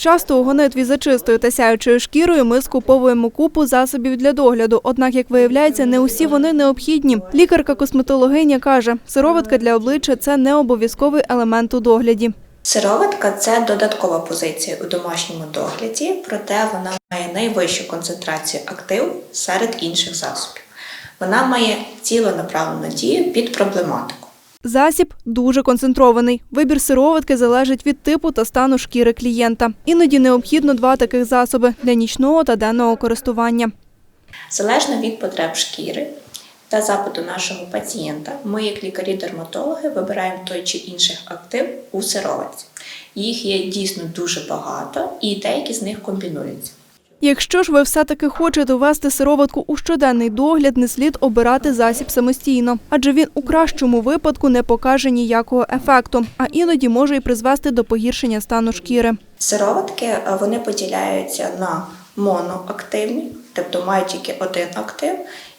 Часто у гонитві за чистою та сяючою шкірою ми скуповуємо купу засобів для догляду. Однак, як виявляється, не усі вони необхідні. Лікарка-косметологиня каже, сироватка для обличчя це не обов'язковий елемент у догляді. Сироватка це додаткова позиція у домашньому догляді, проте вона має найвищу концентрацію активу серед інших засобів. Вона має ціленаправлену дію під проблематику. Засіб дуже концентрований. Вибір сироватки залежить від типу та стану шкіри клієнта. Іноді необхідно два таких засоби для нічного та денного користування. Залежно від потреб шкіри та запиту нашого пацієнта, ми, як лікарі-дерматологи, вибираємо той чи інший актив у сироватці. Їх є дійсно дуже багато, і деякі з них комбінуються. Якщо ж ви все-таки хочете ввести сироватку у щоденний догляд, не слід обирати засіб самостійно, адже він у кращому випадку не покаже ніякого ефекту, а іноді може й призвести до погіршення стану шкіри. Сироватки е, вони поділяються на моноактивні, тобто мають тільки один актив,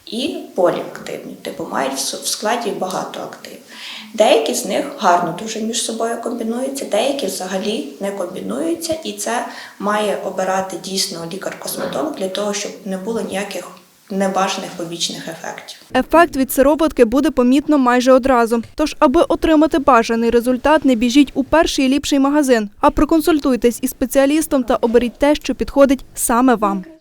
і поліактивні, тобто мають в складі багато активів. Деякі з них гарно дуже між собою комбінуються, деякі взагалі не комбінуються, і це має обирати дійсно лікар-косметолог для того, щоб не було ніяких небажаних побічних ефектів. Ефект від сироватки буде помітно майже одразу. Тож, аби отримати бажаний результат, не біжіть у перший ліпший магазин, а проконсультуйтесь із спеціалістом та оберіть те, що підходить саме вам.